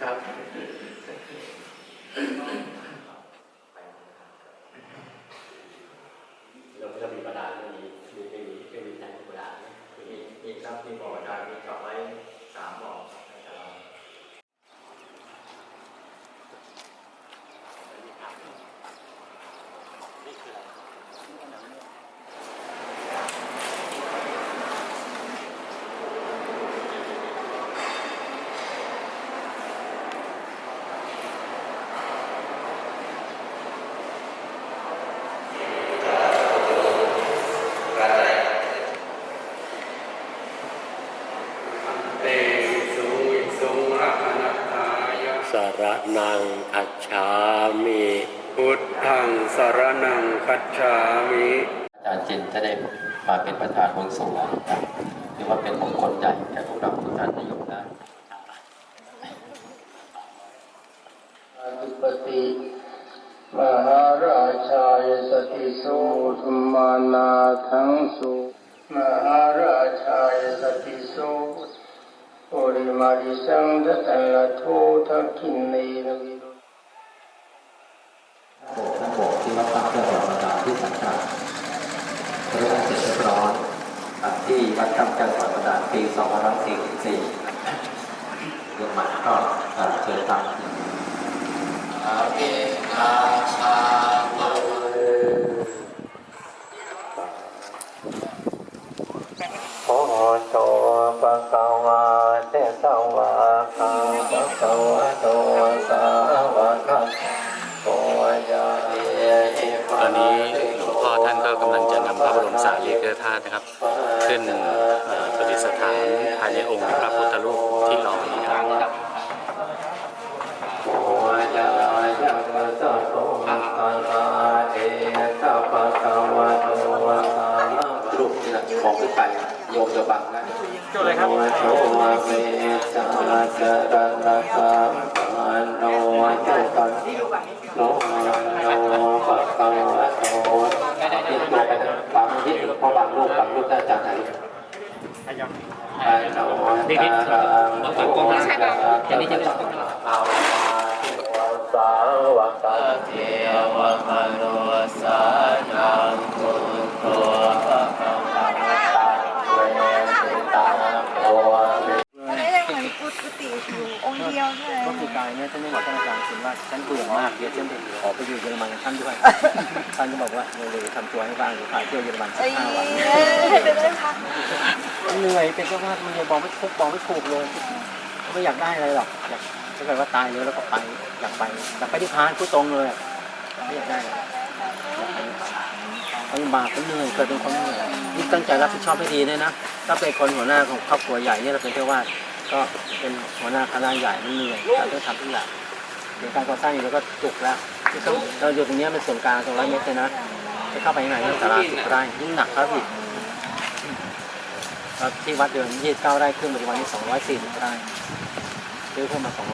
ครับ เราก็จะมีประดานไม่มีมีไม่มีไม่มีแต่ประดานมีมีครับมีบ่อประดานมีเจาะไว้สามบ่อแต่เรา เตสุวิสุงรักนัตถายะ ส ระนังคัจฉามิ พุทธังสรนังคัจฉามิอาจารย์เจนจะได้มาเป็นประธานวงสงฆ์นะครับถือว่าเป็นมงคลใหญ่แก่พวกเราทุกท่านนะโยมนะอธิปติมหาราชายสติสุธรรมานาทังสุมหาราชายสติสุ ปุริมาริสังดตันละโททักขินเนนวิรุโบสถ์ทั้งโบสถ์ที่วัดพระเพื่อประดาที่สังกัดเรื่องเสร็จเรียบร้อยอะที่วัดคำจันทร์ประดาปี2544เรื่องใหม่ก็อะเชิญตามโอโตปะกวาเตสวะคาปะกวะโตสาวะคะโตยะเย อนนี้หลวงพ่อท่านก็กำลังจะนำพระบรมสารีริกธาตุนะครับ ขึ้นประดิษฐานภายในองค์พระพุทธรูปที่หล่อนี้ครับโอยะยะมะสะโตมะคะลาเอตะปะกวะโตสารูปนี่นะมองขึ้นไปโยมจะบังนะธุโตโตเวจาจารณะสัมปันโนจุตังโน โนปะกวะโตนี่ตัวไปนะบางนิดพอบางรูปบางรูปได้อาจารย์ถ่ายรูปดิดิเอาปากกล้องนะจะนี่จะไม่เอาสาวกเทวมโนสานังพุทโธภะคะวะตาเวสิตาโม มันไม่ได้เหมือนกุฏิอยู่องค์เดียวใช่ไหม ก็คือกายเนี่ยท่านไม่บอกท่านอาจารย์ถึงว่าฉันเบื่อมากเดี๋ยวฉันไปขอไปอยู่เยอรมันกับท่านด้วยท่านก็บอกว่าเลยทำตัวให้บ้างหรือพาเที่ยวเยอรมันสัเอ้กยห้าวันจะได้พักเหนื่อยเป็นเจ้าภาพมันยังบอกไม่ถูกบอกไม่ถูกเลยไม่อยากได้อะไรหรอกอยากถ้าเกิดว่าตายเลยแล้วก็ไปอยากไปอยากไปที่พานพูดตรงเลยไม่อยากได้อะไรอยากไปนิพพานเขาลำบากเขาเหนื่อยเกิดเป็นคนเหนื่อยนี่ตั้งใจรับผิดชอบให้ดีเนี่ยนะถ้าเป็นคนหัวหน้าของครอบครัวใหญ่เนี่ยเราเป็นเจ้าวาด ก็เป็นหัวหน้าคณะใหญ่มันเหนื่อยเราต้องทำทุกอย่างเดี๋ยวการก่อสร้างอยู่แล้วก็จุกแล้วเราอยู่ตรงนี้เป็นส่วนกลางตรงร้อยเมตรเลยนะจะเข้าไปยังไงต้องสาราสิบไร่ยิ่งหนักครับพี่ที่วัดเดิมยี่สิบเก้าไร่ขึ้นปัจจุบันนี้สองร้อยสี่สิบไร่ซื้อเพิ่มมาสอง